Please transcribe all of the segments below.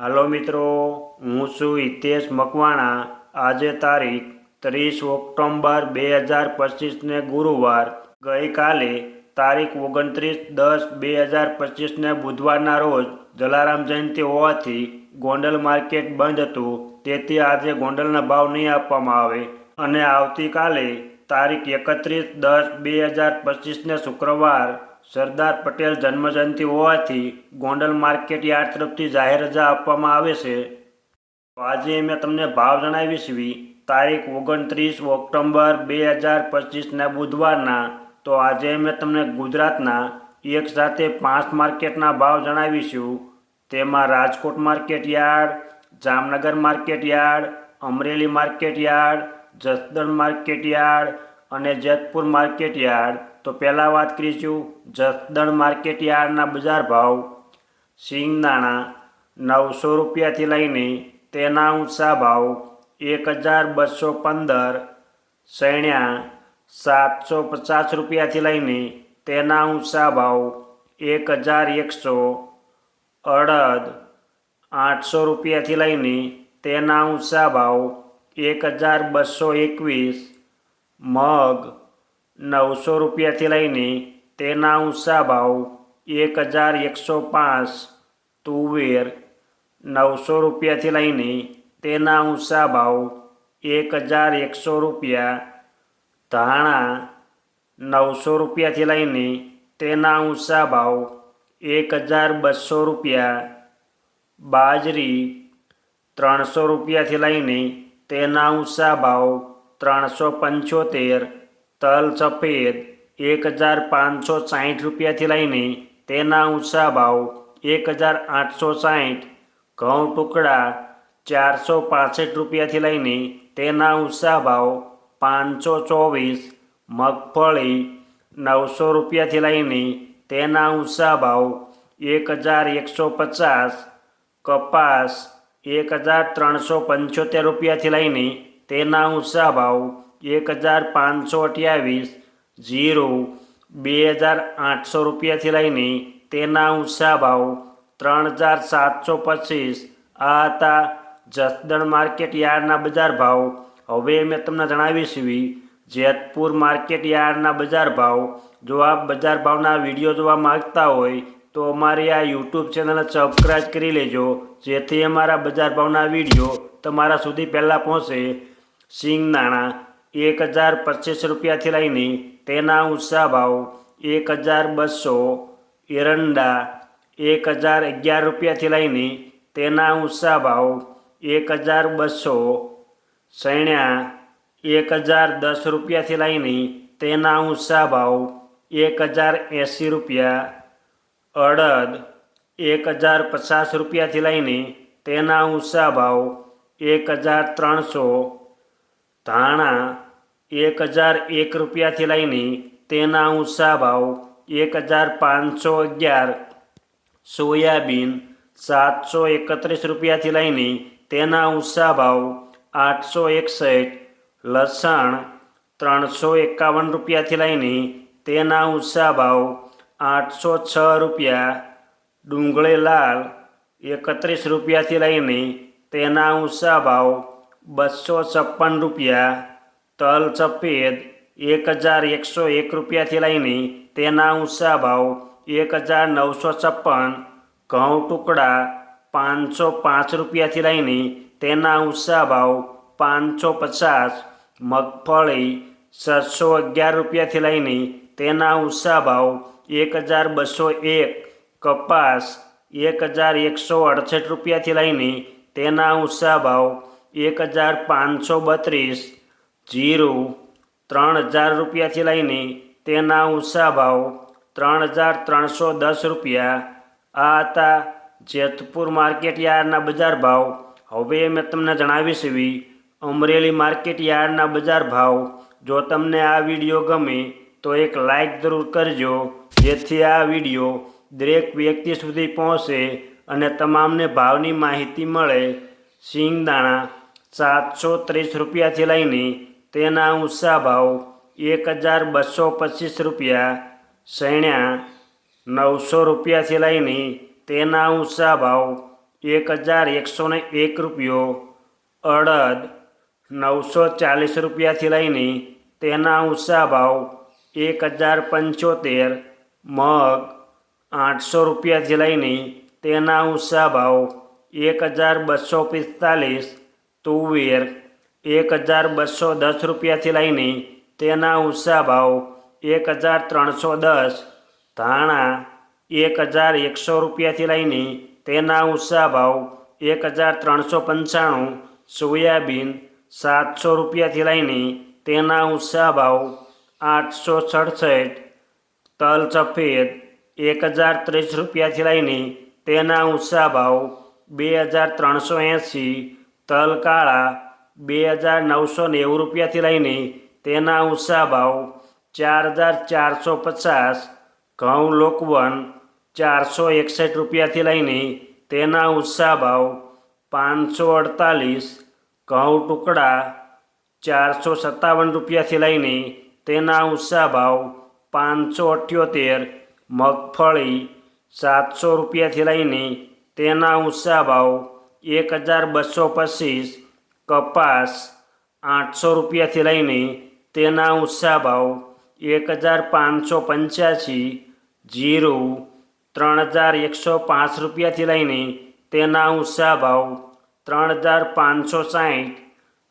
હાલો મિત્રો, હું છું હિતેશ મકવાણા. આજે તારીખ ત્રીસ ઓક્ટોબર બે હજાર પચીસને ગુરુવાર. ગઈકાલે તારીખ ઓગણત્રીસ દસ બે હજાર પચીસને બુધવારના રોજ જલારામ જયંતિ હોવાથી ગોંડલ માર્કેટ બંધ હતું. તેથી આજે ગોંડલના ભાવ નહીં આપવામાં આવે. અને આવતીકાલે તારીખ એકત્રીસ દસ બે હજાર પચીસને શુક્રવાર સરદાર પટેલ જન્મજયંતિ હોવાથી ગોંડલ માર્કેટ યાર્ડ તરફથી જાહેર રજા આપવામાં આવે છે. તો આજે મેં તમને ભાવ જણાવીશ વી. તારીખ ઓગણત્રીસ ઓક્ટોબર બે હજાર પચીસના બુધવારના. તો આજે મેં તમને ગુજરાતના એક સાથે પાંચ માર્કેટના ભાવ જણાવીશું. તેમાં Rajkot market yard, Jamnagar market yard, Amreli market yard, Jasdan market yard અને જેતપુર માર્કેટ યાર્ડ. તો પહેલાં વાત કરીશું જસદણ માર્કેટ યાર્ડના બજાર ભાવ. સિંગદાણા નવસો રૂપિયાથી લઈને તેના ઊંચા ભાવ એક હજાર બસો પંદર, સૈણ્યા સાતસો પચાસ રૂપિયાથી લઈને તેના ઊંચા ભાવ એક હજાર એકસો, અડદ આઠસો રૂપિયાથી લઈને તેના ઊંચા ભાવ એક હજાર બસો એકવીસ, મગ નવસો રૂપિયાથી લઈને તેના ઊંચા ભાવ એક હજાર એકસો પાંચ તુવેર નવસો રૂપિયાથી લઈને તેના ઊંચા ભાવ એક હજાર એકસો રૂપિયા ધાણા નવસો રૂપિયાથી લઈને તેના ઊંચા ભાવ એક હજાર બસો રૂપિયા બાજરી ત્રણસો રૂપિયાથી લઈને તેના ઊંચા ભાવ ત્રણસો પંચોતેર તલ સફેદ એક હજાર પાંચસો સાહીઠ રૂપિયાથી લઈને તેના ઊંચા ભાવ એક હજાર આઠસો સાહીઠ, ઘઉં ટુકડા ચારસો પાસઠ રૂપિયાથી લઈને તેના ઊંચા ભાવ પાંચસો ચોવીસ, મગફળી નવસો રૂપિયાથી લઈને તેના ઊંચા ભાવ એક હજાર એકસો પચાસ, કપાસ એક હજાર ત્રણસો પંચોતેર રૂપિયાથી લઈને તેના ઊંચા ભાવ એક હજાર પાંચસો અઠ્યાવીસ ઝીરો બે હજાર આઠસો રૂપિયાથી લઈને તેના ઊંચા ભાવ ત્રણ હજાર સાતસો પચીસ. આ હતા જસદણ માર્કેટ યાર્ડના બજાર ભાવ. હવે મેં તમને જણાવીશ જેતપુર માર્કેટ યાર્ડના બજાર ભાવ. જો આપ બજાર ભાવના વીડિયો જોવા માગતા હોય, તો અમારી આ યુટ્યુબ ચેનલને સબસ્ક્રાઈબ કરી લેજો, જેથી અમારા બજાર ભાવના વીડિયો તમારા સુધી પહેલાં પહોંચે. સિંગદાણા એક હજાર પચીસ રૂપિયાથી લઈને તેના ઊંચા ભાવ એક હજાર બસો, એરંડા એક હજાર અગિયાર રૂપિયાથી લઈને તેના ઊંચા ભાવ એક હજાર બસો, સૈણ્યા એક હજાર દસ રૂપિયાથી લઈને તેના ઊંચા ભાવ એક હજાર એંસી રૂપિયા, અડદ એક હજાર પચાસ રૂપિયાથી લઈને તેના ઊંચા ભાવ એક હજાર ત્રણસો ધાણા એક હજાર એક રૂપિયાથી લઈને તેના ઊંચા ભાવ એક હજાર પાંચસો અગિયાર સોયાબીન સાતસો એકત્રીસ રૂપિયાથી લઈને તેના ઊંચા ભાવ આઠસો એકસઠ લસણ ત્રણસો એકાવન રૂપિયાથી લઈને તેના ઊંચા ભાવ આઠસો છ રૂપિયા ડુંગળી લાલ એકત્રીસ રૂપિયાથી લઈને તેના ઊંચા ભાવ બસો છપ્પન રૂપિયા, તલ સફેદ એક હજાર એકસો એક રૂપિયાથી લઈને તેના ઊંચા ભાવ એક હજાર નવસો છપ્પન, ઘઉં ટુકડા પાંચસો પાંચ રૂપિયાથી લઈને તેના ઊંચા ભાવ પાંચસો પચાસ, મગફળી છસો અગિયાર રૂપિયાથી લઈને તેના ઊંચા ભાવ એક હજાર બસો એક, કપાસ એક હજાર એકસો અડસઠ રૂપિયાથી લઈને તેના ઊંચા ભાવ એક હજાર પાંચસો બત્રીસ, જીરું, ત્રણ હજાર રૂપિયાથી લઈને તેના ઊંચા ભાવ ત્રણ હજાર ત્રણસો દસ રૂપિયા. આ હતા જેતપુર માર્કેટ યાર્ડના બજાર ભાવ. હવે મેં તમને જણાવીશ એવી અમરેલી માર્કેટ યાર્ડના બજાર ભાવ. જો તમને આ વીડિયો ગમે તો એક લાઈક જરૂર કરજો, જેથી આ વીડિયો દરેક વ્યક્તિ સુધી પહોંચે અને તમામને ભાવની માહિતી મળે. સિંગદાણા સાતસો ત્રીસ રૂપિયાથી લઈને તેના ઊંચા ભાવ એક હજાર બસો પચીસ રૂપિયા, સૈણ્યા નવસો રૂપિયાથી લઈને તેના ઊંચા ભાવ એક હજાર એકસો ને એક રૂપિયો, અડદ નવસો ચાલીસ રૂપિયાથી લઈને તેના ઊંચા ભાવ એક હજાર પંચોતેર, મગ આઠસો રૂપિયાથી લઈને તેના ઊંચા ભાવ એક હજાર બસો પિસ્તાલીસ તુવેર એક હજાર બસો દસ રૂપિયાથી લઈને તેના ઊંચા ભાવ એક હજાર ત્રણસો દસ, ધાણા એક હજાર એકસો રૂપિયાથી લઈને તેના ઊંચા ભાવ એક હજાર ત્રણસો પંચાણું, સોયાબીન સાતસો રૂપિયાથી લઈને તેના ઊંચા ભાવ આઠસો સડસઠ, તલ સફેદ એક હજાર ત્રીસ રૂપિયાથી લઈને તેના ઊંચા ભાવ બે હજાર ત્રણસો એંસી તલ કાળા બે હજાર નવસો નેવું રૂપિયાથી લઈને તેના ઊંચા ભાવ ચાર હજાર ચારસો પચાસ, ઘઉં લોકવન ચારસો એકસઠ રૂપિયાથી લઈને તેના ઊંચા ભાવ પાંચસો અડતાલીસ, ઘઉં ટુકડા ચારસો સત્તાવન રૂપિયાથી લઈને તેના ઊંચા ભાવ પાંચસો અઠ્યોતેર, મગફળી સાતસો રૂપિયાથી લઈને તેના ઊંચા ભાવ એક હજાર બસો પચીસ કપાસ આઠસો રૂપિયાથી લઈને તેના ઊંચા ભાવ એક હજાર પાંચસો પંચ્યાસી, જીરું ત્રણ હજાર એકસો પાંચ રૂપિયાથી લઈને તેના ઊંચા ભાવ ત્રણ હજાર પાંચસો સાઠ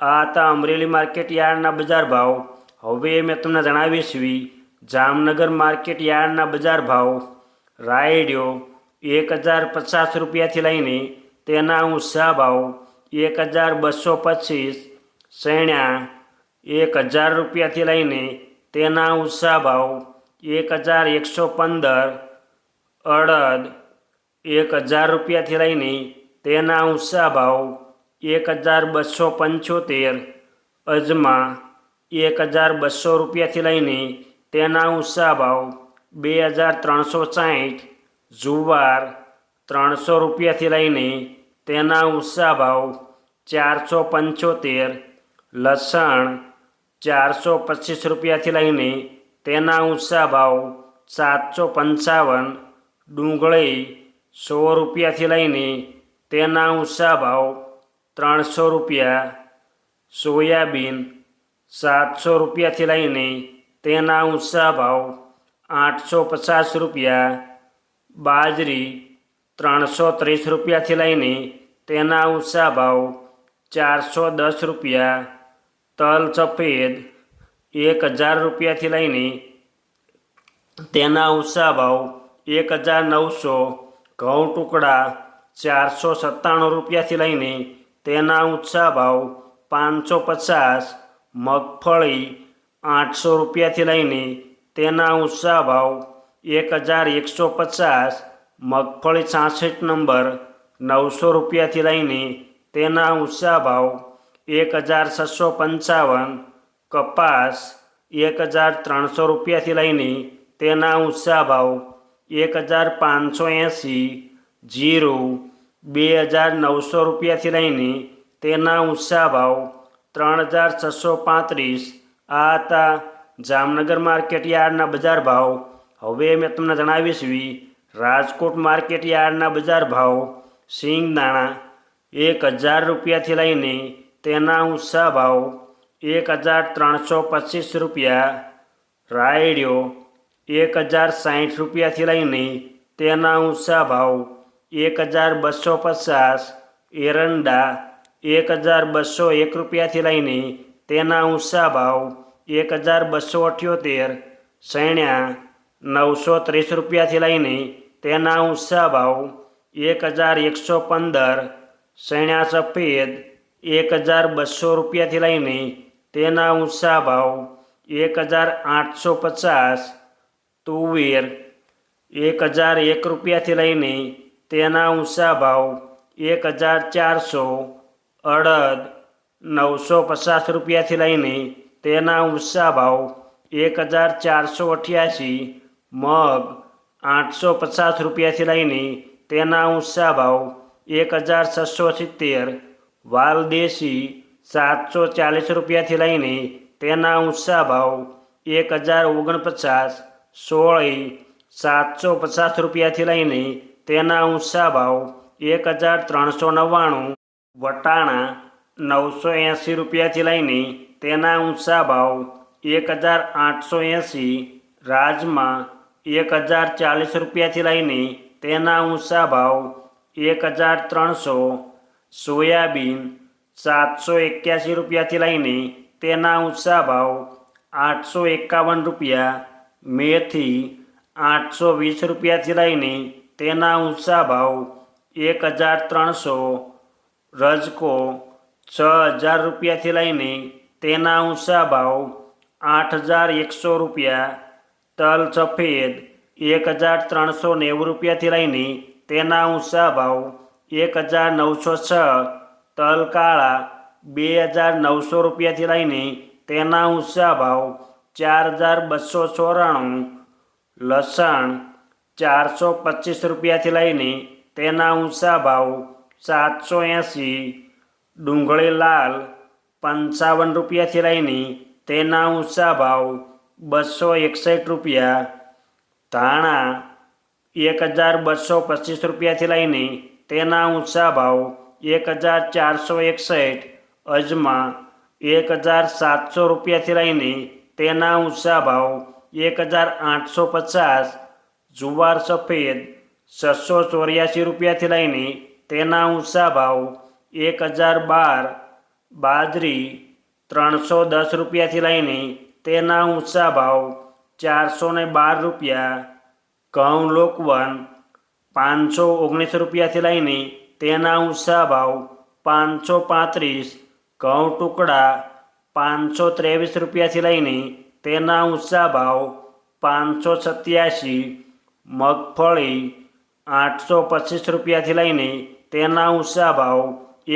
આ હતા અમરેલી માર્કેટ યાર્ડના બજાર ભાવ. હવે મેં તમને જણાવીશ જામનગર માર્કેટ યાર્ડના બજાર ભાવ. રાયડિયો એક હજાર પચાસ રૂપિયાથી લઈને તેના ઊંચા ભાવ એક હજાર બસો પચીસ શેણ્યા એક હજાર રૂપિયાથી લઈને તેના ઊંચા ભાવ એક હજાર એકસો પંદર, અડદ એક હજાર રૂપિયાથી લઈને તેના ઊંચા ભાવ એક હજાર બસો પંચોતેર, અજમા એક હજાર બસો રૂપિયાથી લઈને તેના ઊંચા ભાવ બે હજાર ત્રણસો સાઠ જુવાર ત્રણસો રૂપિયાથી લઈને તેના ઊંચા ભાવ ચારસો પંચોતેર, લસણ ચારસો પચીસ રૂપિયાથી લઈને તેના ઊંચા ભાવ સાતસો પંચાવન, ડુંગળી સો રૂપિયાથી લઈને તેના ઊંચા ભાવ ત્રણસો રૂપિયા, સોયાબીન સાતસો રૂપિયાથી લઈને તેના ઊંચા ભાવ આઠસો પચાસ રૂપિયા, બાજરી ત્રણસો ત્રીસ રૂપિયાથી લઈને તેના ઊંચા ભાવ ચારસો દસ રૂપિયા, તલ સફેદ એક હજાર રૂપિયાથી લઈને તેના ઊંચા ભાવ એક હજાર નવસો, ઘઉં ટુકડા ચારસો સત્તાણું રૂપિયાથી લઈને તેના ઊંચા ભાવ પાંચસો પચાસ, મગફળી આઠસો રૂપિયાથી લઈને તેના ઊંચા ભાવ એક હજાર એકસો પચાસ મગફળી છાસઠ નંબર નવસો રૂપિયાથી લઈને તેના ઊંચા ભાવ એક હજાર છસો પંચાવન, કપાસ એક હજાર ત્રણસો રૂપિયાથી લઈને તેના ઊંચા ભાવ એક હજાર પાંચસો એંસી, જીરું બે હજાર નવસો રૂપિયાથી લઈને તેના ઊંચા ભાવ ત્રણ હજાર છસો પાંત્રીસ. આ હતા જામનગર માર્કેટ યાર્ડના બજાર ભાવ. હવે મેં તમને જણાવીશ વી રાજકોટ માર્કેટ યાર્ડના બજાર ભાવ સિંગદાણા એક હજાર રૂપિયાથી લઈને તેના ઊંચા ભાવ એક હજાર ત્રણસો પચીસ રૂપિયા, રાયડિયો એક હજાર સાઠ રૂપિયાથી લઈને તેના ઊંચા ભાવ એક હજાર બસો પચાસ, એરંડા એક હજાર બસો એક રૂપિયાથી લઈને તેના ઊંચા ભાવ એક હજાર બસો અઠ્યોતેર, સૈણ્યા નવસો ત્રીસ રૂપિયાથી લઈને તેના ઊંચા ભાવ એક હજાર એકસો પંદર સૈણા સફેદ એક હજાર બસો રૂપિયાથી લઈને તેના ઊંચા ભાવ એક હજાર આઠસો પચાસ, તુવેર એક હજાર એક રૂપિયાથી લઈને તેના ઊંચા ભાવ એક હજાર ચારસો, અડદ નવસો પચાસ રૂપિયાથી લઈને તેના ઊંચા ભાવ એક હજાર ચારસો અઠ્યાસી મગ આઠસો પચાસ રૂપિયાથી લઈને તેના ઊંચા ભાવ એક હજાર છસો સિત્તેર વાલદેશી સાતસો ચાલીસ રૂપિયાથી લઈને તેના ઊંચા ભાવ એક હજાર ઓગણપચાસ સોળી સાતસો પચાસ રૂપિયાથી લઈને તેના ઊંચા ભાવ એક હજાર ત્રણસો નવ્વાણું વટાણા નવસો એંસી રૂપિયાથી લઈને તેના ઊંચા ભાવ એક હજાર આઠસો એંસી રાજમા એક હજાર ચાલીસ રૂપિયાથી લઈને તેના ઊંચા ભાવ એક હજાર ત્રણસો, સોયાબીન સાતસો એક્યાસી રૂપિયાથી લઈને તેના ઊંચા ભાવ આઠસો એકાવન રૂપિયા, મેથી આઠસો વીસ રૂપિયાથી લઈને તેના ઊંચા ભાવ એક હજાર ત્રણસો, રજકો છ હજાર રૂપિયાથી લઈને તેના ઊંચા ભાવ આઠ હજાર એકસો રૂપિયા તલ સફેદ એક હજાર ત્રણસો નેવું રૂપિયાથી લઈને તેના ઊંચા ભાવ એક હજાર નવસો છ, તલ કાળા બે હજાર નવસો રૂપિયાથી લઈને તેના ઊંચા ભાવ ચાર હજાર બસો ચોરાણું, લસણ ચારસો પચીસ રૂપિયાથી લઈને તેના ઊંચા ભાવ સાતસો એંસી, ડુંગળી લાલ પંચાવન રૂપિયાથી લઈને તેના ઊંચા ભાવ બસો એકસઠ રૂપિયા, ધાણા એક હજાર બસો પચીસ રૂપિયાથી લઈને તેના ઊંચા ભાવ એક હજાર ચારસો એકસઠ, અજમા એક હજાર સાતસો રૂપિયાથી લઈને તેના ઊંચા ભાવ એક હજાર આઠસો પચાસ, જુવાર સફેદ છસો ચોર્યાસી રૂપિયાથી લઈને તેના ઊંચા ભાવ એક હજાર બાર, બાજરી ત્રણસો દસ રૂપિયાથી લઈને તેના ઊંચા ભાવ ચારસો ને બાર રૂપિયા, ઘઉં લોકવન પાંચસો ઓગણીસ રૂપિયાથી લઈને તેના ઊંચા ભાવ પાંચસો પાંત્રીસ, ઘઉં ટુકડા પાંચસો ત્રેવીસ રૂપિયાથી લઈને તેના ઊંચા ભાવ પાંચસો સત્યાસી, મગફળી આઠસો પચીસ રૂપિયાથી લઈને તેના ઊંચા ભાવ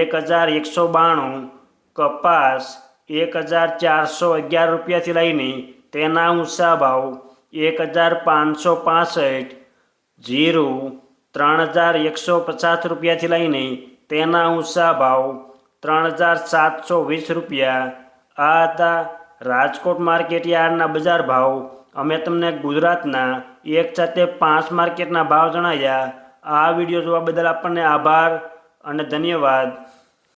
એક હજાર એકસો બાણું, કપાસ એક હજાર ચારસો અગિયાર રૂપિયાથી લઈને તેના ઊંચા ભાવ એક હજાર પાંચસો પાસઠ, જીરું ત્રણ હજાર એકસો પચાસ રૂપિયાથી લઈને તેના ઊંચા ભાવ ત્રણ હજાર સાતસો વીસ રૂપિયા. આ હતા રાજકોટ માર્કેટ યાર્ડના બજાર ભાવ અમે તમને ગુજરાતના એક સાથે પાંચ માર્કેટના ભાવ જણાવ્યા આ વીડિયો જોવા બદલ આપણને આભાર અને ધન્યવાદ.